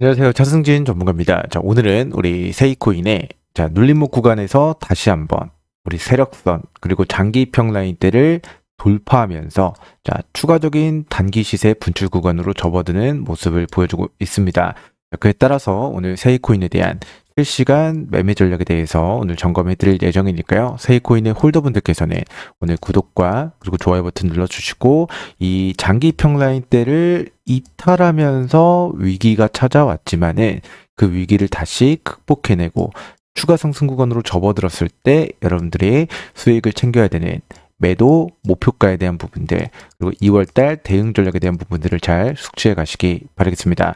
안녕하세요. 차승진 전문가입니다. 자, 오늘은 우리 세이코인의 자, 눌림목 구간에서 다시 한번 우리 세력선 그리고 장기평 라인대를 돌파하면서 자, 추가적인 단기 시세 분출 구간으로 접어드는 모습을 보여주고 있습니다. 자, 그에 따라서 오늘 세이코인에 대한 실시간 매매 전략에 대해서 오늘 점검해 드릴 예정이니까요. 세이코인의 홀더분들께서는 오늘 구독과 그리고 좋아요 버튼 눌러주시고 이 장기 평라인대를 이탈하면서 위기가 찾아왔지만은 그 위기를 다시 극복해내고 추가 상승 구간으로 접어들었을 때 여러분들이 수익을 챙겨야 되는 매도 목표가에 대한 부분들 그리고 2월달 대응 전략에 대한 부분들을 잘 숙지해 가시기 바라겠습니다.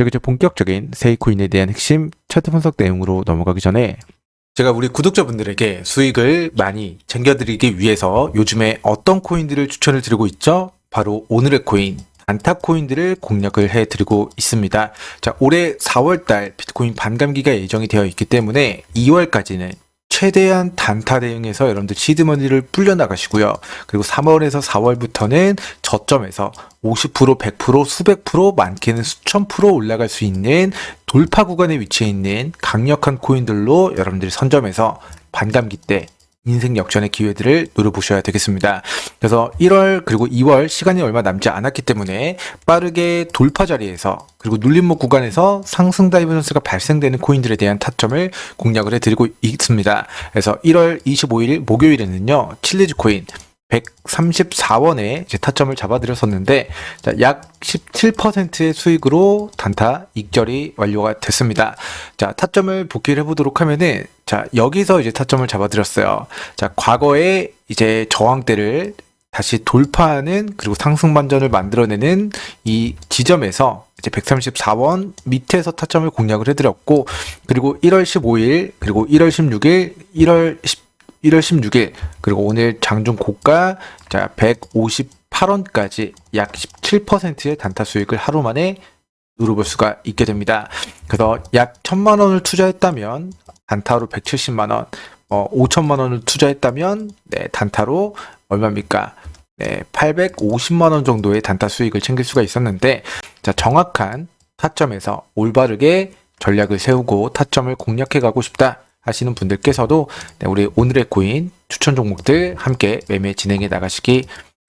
자, 이제 본격적인 세이코인에 대한 핵심 차트 분석 내용으로 넘어가기 전에 제가 우리 구독자분들에게 수익을 많이 챙겨드리기 위해서 요즘에 어떤 코인들을 추천을 드리고 있죠? 바로 오늘의 코인, 단타 코인들을 공략을 해드리고 있습니다. 자, 올해 4월달 비트코인 반감기가 예정이 되어 있기 때문에 2월까지는 최대한 단타 대응해서 여러분들 시드머니를 불려나가시고요. 그리고 3월에서 4월부터는 저점에서 50%, 100%, 수백 프로, 많게는 수천 프로 올라갈 수 있는 돌파 구간에 위치해 있는 강력한 코인들로 여러분들이 선점해서 반감기 때 인생 역전의 기회들을 노려보셔야 되겠습니다. 그래서 1월 그리고 2월 시간이 얼마 남지 않았기 때문에 빠르게 돌파 자리에서 그리고 눌림목 구간에서 상승 다이버전스가 발생되는 코인들에 대한 타점을 공략을 해드리고 있습니다. 그래서 1월 25일 목요일에는요 칠리즈 코인 134원에 이제 타점을 잡아드렸었는데 자, 약 17%의 수익으로 단타 익절이 완료가 됐습니다. 자 타점을 복귀를 해보도록 하면은 자 여기서 이제 타점을 잡아드렸어요. 자 과거에 이제 저항대를 다시 돌파하는 그리고 상승 반전을 만들어내는 이 지점에서 이제 134원 밑에서 타점을 공략을 해드렸고 그리고 1월 15일 그리고 1월 16일 1월 10 1월 16일 그리고 오늘 장중 고가 자 158원까지 약 17%의 단타 수익을 하루 만에 누려볼 수가 있게 됩니다. 그래서 약 1000만 원을 투자했다면 단타로 170만 원, 어 5천만 원을 투자했다면 네, 단타로 얼마입니까? 네, 850만 원 정도의 단타 수익을 챙길 수가 있었는데 자, 정확한 타점에서 올바르게 전략을 세우고 타점을 공략해 가고 싶다. 하시는 분들께서도 네, 우리 오늘의 코인 추천 종목들 함께 매매 진행해 나가시기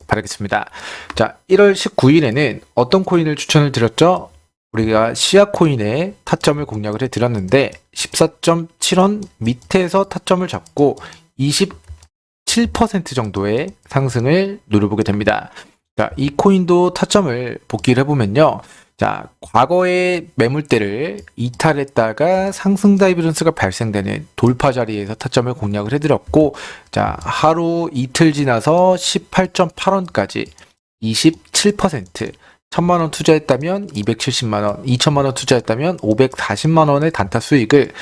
바라겠습니다. 자, 1월 19일에는 어떤 코인을 추천을 드렸죠? 우리가 시아 코인의 타점을 공략을 해 드렸는데 14.7원 밑에서 타점을 잡고 27% 정도의 상승을 노려보게 됩니다. 자, 이 코인도 타점을 복귀를 해보면요. 자, 과거의 매물대를 이탈했다가 상승 다이버전스가 발생되는 돌파 자리에서 타점을 공략을 해드렸고, 자, 하루 이틀 지나서 18.8원까지 27%, 1000만원 투자했다면 270만원, 2000만원 투자했다면 540만원의 단타 수익을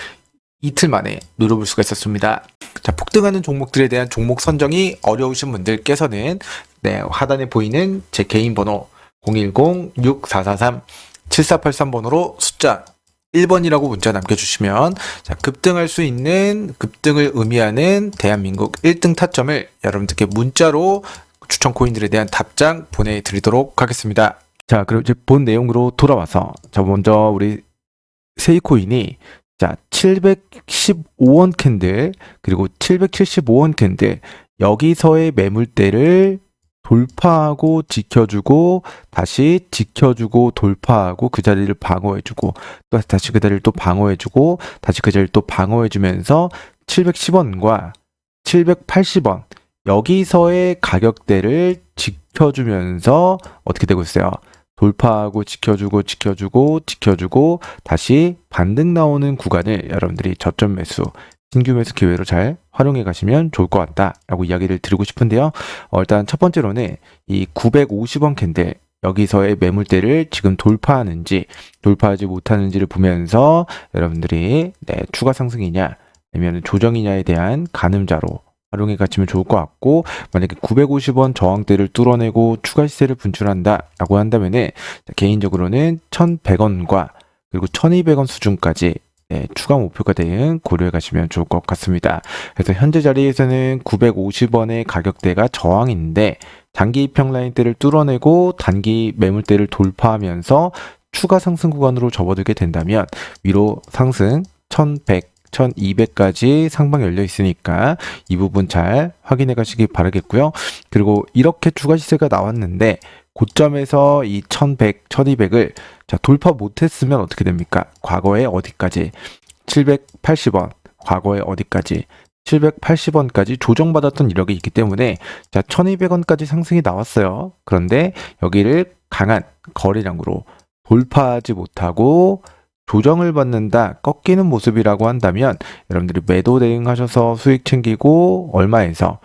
이틀 만에 누려볼 수가 있었습니다. 자, 폭등하는 종목들에 대한 종목 선정이 어려우신 분들께서는 네, 하단에 보이는 제 개인 번호 010-6443-7483번으로 숫자 1번이라고 문자 남겨주시면 자, 급등할 수 있는 급등을 의미하는 대한민국 1등 타점을 여러분들께 문자로 추천 코인들에 대한 답장 보내드리도록 하겠습니다. 자, 그럼 이제 본 내용으로 돌아와서 자, 먼저 우리 세이코인이 자, 715원 캔들 그리고 775원 캔들 여기서의 매물대를 돌파하고 지켜주고 다시 지켜주고 돌파하고 그 자리를 방어해주고 또 다시 그 자리를 또 방어해주고 다시 그 자리를 또 방어해주면서 710원과 780원 여기서의 가격대를 지켜주면서 어떻게 되고 있어요? 돌파하고 지켜주고 지켜주고 지켜주고 다시 반등 나오는 구간을 여러분들이 저점 매수 신규 매수 기회로 잘 활용해 가시면 좋을 것 같다라고 이야기를 드리고 싶은데요. 어, 일단 첫 번째로는 이 950원 캔들 여기서의 매물대를 지금 돌파하는지 돌파하지 못하는지를 보면서 여러분들이 네, 추가 상승이냐 아니면 조정이냐에 대한 가늠자로 활용해 가시면 좋을 것 같고 만약에 950원 저항대를 뚫어내고 추가 시세를 분출한다라고 한다면은 개인적으로는 1,100원과 그리고 1,200원 수준까지 네, 추가 목표가 대응 고려해 가시면 좋을 것 같습니다. 그래서 현재 자리에서는 950원의 가격대가 저항인데 장기 입형 라인대를 뚫어내고 단기 매물대를 돌파하면서 추가 상승 구간으로 접어들게 된다면 위로 상승 1100 1200까지 상방 열려 있으니까 이 부분 잘 확인해 가시기 바라겠고요. 그리고 이렇게 추가 시세가 나왔는데 고점에서 이 1100, 1200을 자, 돌파 못했으면 어떻게 됩니까? 과거에 어디까지? 780원, 과거에 어디까지? 780원까지 조정받았던 이력이 있기 때문에 자, 1200원까지 상승이 나왔어요. 그런데 여기를 강한 거래량으로 돌파하지 못하고 조정을 받는다, 꺾이는 모습이라고 한다면 여러분들이 매도 대응하셔서 수익 챙기고 얼마에서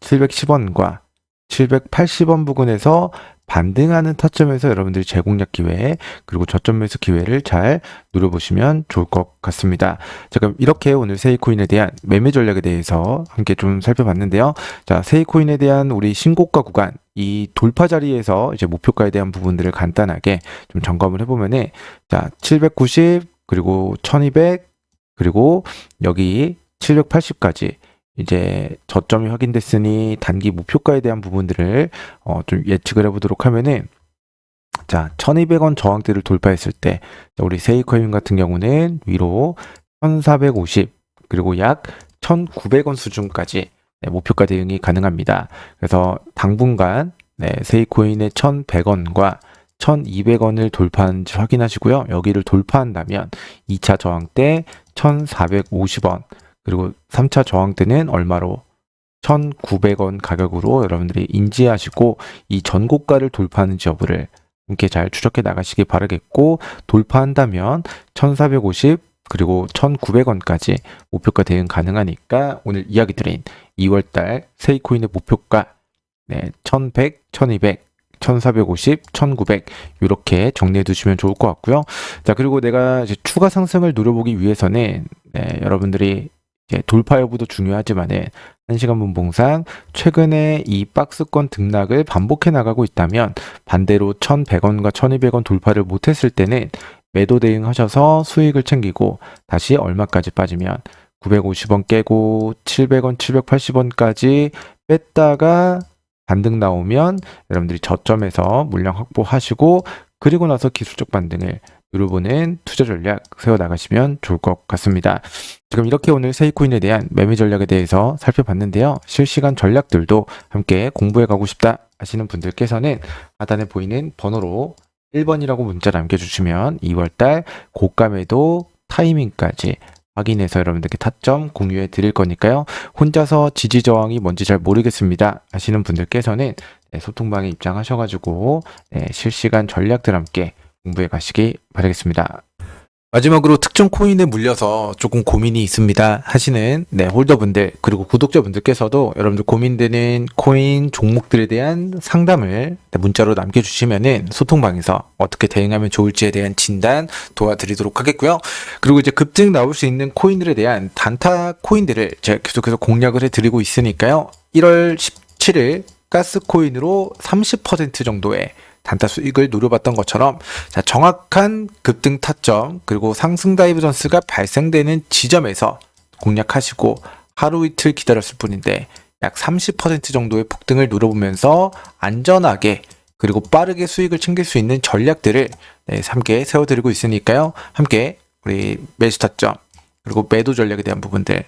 710원과 780원 부근에서 반등하는 타점에서 여러분들이 재공략 기회 그리고 저점 매수 기회를 잘 누려보시면 좋을 것 같습니다. 자 그럼 이렇게 오늘 세이코인에 대한 매매 전략에 대해서 함께 좀 살펴봤는데요. 자 세이코인에 대한 우리 신고가 구간 이 돌파 자리에서 이제 목표가에 대한 부분들을 간단하게 좀 점검을 해보면은 자 790 그리고 1200 그리고 여기 780까지 이제 저점이 확인됐으니 단기 목표가에 대한 부분들을 어, 좀 예측을 해보도록 하면은 자 1200원 저항대를 돌파했을 때 자, 우리 세이코인 같은 경우는 위로 1450 그리고 약 1900원 수준까지 네, 목표가 대응이 가능합니다. 그래서 당분간 네, 세이코인의 1100원과 1200원을 돌파하는지 확인하시고요. 여기를 돌파한다면 2차 저항대 1450원 그리고 3차 저항대는 얼마로 1,900원 가격으로 여러분들이 인지하시고 이 전고가를 돌파하는지 여부를 함께 잘 추적해 나가시기 바라겠고 돌파한다면 1,450 그리고 1,900원까지 목표가 대응 가능하니까 오늘 이야기 드린 2월달 세이코인의 목표가 네, 1,100, 1,200 1450, 1900 이렇게 정리해 두시면 좋을 것 같고요. 자, 그리고 내가 이제 추가 상승을 노려보기 위해서는 네, 여러분들이 이제 돌파 여부도 중요하지만은 한 시간 분봉상 최근에 이 박스권 등락을 반복해 나가고 있다면 반대로 1,100원과 1,200원 돌파를 못했을 때는 매도 대응하셔서 수익을 챙기고 다시 얼마까지 빠지면 950원 깨고 700원, 780원까지 뺐다가 반등 나오면 여러분들이 저점에서 물량 확보하시고 그리고 나서 기술적 반등을 누려보는 투자 전략 세워 나가시면 좋을 것 같습니다. 지금 이렇게 오늘 세이코인에 대한 매매 전략에 대해서 살펴봤는데요. 실시간 전략들도 함께 공부해 가고 싶다 하시는 분들께서는 하단에 보이는 번호로 1번이라고 문자 남겨주시면 2월달 고가 매도 타이밍까지 확인해서 여러분들께 타점 공유해 드릴 거니까요. 혼자서 지지 저항이 뭔지 잘 모르겠습니다 하시는 분들께서는 네, 소통방에 입장하셔가지고 네, 실시간 전략들 함께 공부해 가시기 바라겠습니다. 마지막으로 특정 코인에 물려서 조금 고민이 있습니다 하시는 네, 홀더분들 그리고 구독자분들께서도 여러분들 고민되는 코인 종목들에 대한 상담을 네, 문자로 남겨주시면은 소통방에서 어떻게 대응하면 좋을지에 대한 진단 도와드리도록 하겠고요. 그리고 이제 급등 나올 수 있는 코인들에 대한 단타 코인들을 제가 계속해서 공략을 해드리고 있으니까요. 1월 17일 가스 코인으로 30% 정도의 단타 수익을 노려봤던 것처럼 자, 정확한 급등 타점 그리고 상승 다이버전스가 발생되는 지점에서 공략하시고 하루 이틀 기다렸을 뿐인데 약 30% 정도의 폭등을 노려보면서 안전하게 그리고 빠르게 수익을 챙길 수 있는 전략들을 네, 함께 세워드리고 있으니까요. 함께 우리 매수 타점 그리고 매도 전략에 대한 부분들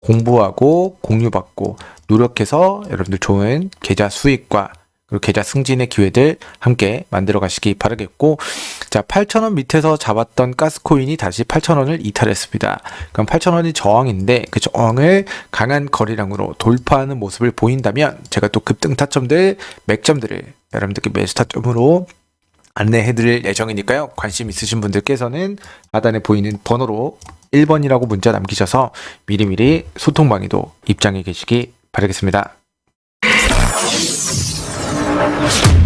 공부하고 공유받고 노력해서 여러분들 좋은 계좌 수익과 계좌 승진의 기회들 함께 만들어 가시기 바라겠고 자 8,000원 밑에서 잡았던 가스코인이 다시 8,000원을 이탈했습니다. 그럼 8,000원이 저항인데 그 저항을 강한 거래량으로 돌파하는 모습을 보인다면 제가 또 급등 타점들 맥점들을 여러분들께 매수 타점으로 안내해 드릴 예정이니까요. 관심 있으신 분들께서는 하단에 보이는 번호로 1번이라고 문자 남기셔서 미리미리 소통방에도 입장해 계시기 바라겠습니다. Thank you.